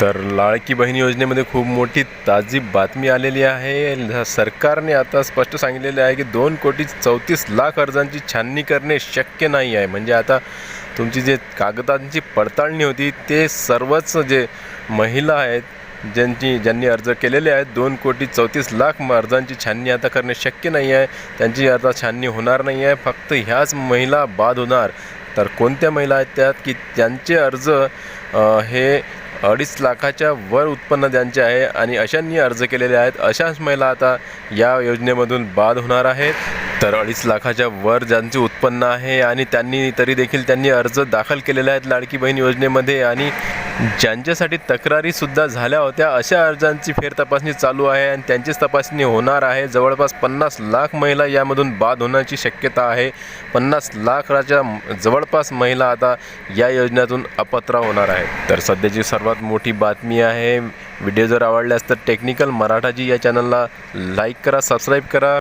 तर लाडकी बहीण योजनेमध्ये खूप मोठी ताजी बातमी आलेली आहे. सरकारने आता स्पष्ट सांगितलेले आहे की दोन कोटी चौतीस लाख अर्जांची छाननी करणे शक्य नाही आहे. म्हणजे आता तुमची जे कागदांची पडताळणी होती ते सर्वच जे महिला आहेत ज्यांची ज्यांनी अर्ज केलेले आहेत दोन कोटी चौतीस लाख अर्जांची छाननी आता करणे शक्य नाही आहे. त्यांची आता छाननी होणार नाही आहे. फक्त ह्याच महिला बाद होणार. तर कोणत्या महिला आहेत त्यात की त्यांचे अर्ज हे अडीच लाखाच्या वर उत्पन्न ज्यांचे आहे आणि अशांनी अर्ज केलेले आहेत. अशाच महिला आता या योजनेमधून बाद होणार आहेत. तर अडीच लाखाच्या वर ज्यांचे उत्पन्न आहे आणि त्यांनी तरी देखील त्यांनी अर्ज दाखल केलेले आहेत लाडकी बहीण योजनेमध्ये आणि ज्यांच्यासाठी तक्रारीसुद्धा झाल्या होत्या अशा अर्जांची फेरतपासणी चालू आहे आणि त्यांचीच तपासणी होणार आहे. जवळपास पन्नास लाख महिला यामधून बाद होण्याची शक्यता आहे. पन्नास लाखाच्या जवळपास महिला आता या योजनेतून अपात्र होणार आहेत. तर सध्याची सर्वात मोठी बातमी आहे व्हिडिओ जर आवडल्यास तर टेक्निकल मराठाजी या चॅनलला लाईक करा सबस्क्राईब करा.